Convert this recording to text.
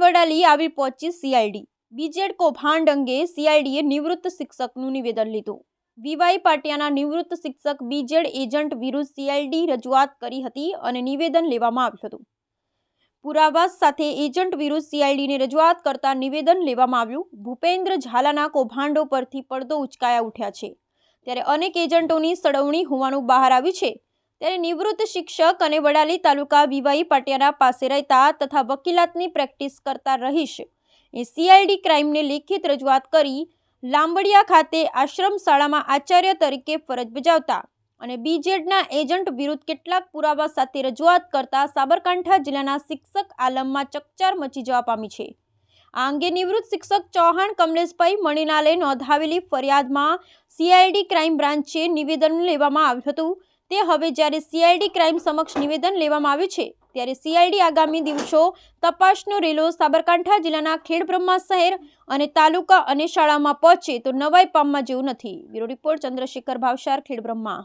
વડાલી આવી પહોંચી સીઆઈડી બીજેડ કૌભાંડ અંગે સીઆઈડીએ નિવૃત્ત શિક્ષકનું નિવેદન લીધું. વીવાય પાટિયાના નિવૃત્ત શિક્ષક બીજેડ એજન્ટ વિરુદ્ધ સીઆઈડી રજૂઆત કરી હતી અને નિવેદન લેવામાં આવ્યું હતું. પુરાવા સાથે એજન્ટ વિરુદ્ધ સીઆઈડીને રજૂઆત કરતા નિવેદન લેવામાં આવ્યું, ભૂપેન્દ્ર ઝાલાના કૌભાંડો પરથી પડદો ઉચકાયા ઉઠ્યા છે. ત્યારે અનેક એજન્ટોની સળવણી હોવાનું બહાર આવ્યું છે. ત્યારે નિવૃત્ત શિક્ષક અને વડાલી તાલુકા વિવાઈ પાટિયાના પાસે રહેતા તથા વકીલાતની પ્રેક્ટિસ કરતા રહીશ. એ સીઆઈડી ક્રાઇમને લેખિત રજૂઆત કરી લાંબડિયા ખાતે આશ્રમ શાળામાં આચાર્ય તરીકે ફરજ બજાવતા અને બીજેડના એજન્ટ વિરુદ્ધ કેટલાક પુરાવા સાથે રજૂઆત કરતા સાબરકાંઠા જિલ્લાના શિક્ષક આલમમાં ચકચાર મચી જવા પામી છે. આ અંગે નિવૃત્ત શિક્ષક ચૌહાણ કમલેશભાઈ મણીલાલે નોંધાવેલી ફરિયાદમાં સીઆઈડી ક્રાઇમ બ્રાન્ચે નિવેદન લેવામાં આવ્યું હતું તે હવે જ્યારે સીઆઈડી ક્રાઇમ સમક્ષ નિવેદન લેવામાં આવ્યું છે, ત્યારે સીઆઈડી આગામી દિવસો તપાસનો રેલો સાબરકાંઠા જિલ્લાના ખેડબ્રહ્મા શહેર અને તાલુકા અને શાળામાં પહોંચે તો નવાઈ પામવા જેવું નથી. Bureau report Chandrashekhar Bhavsar, Khedbrahma.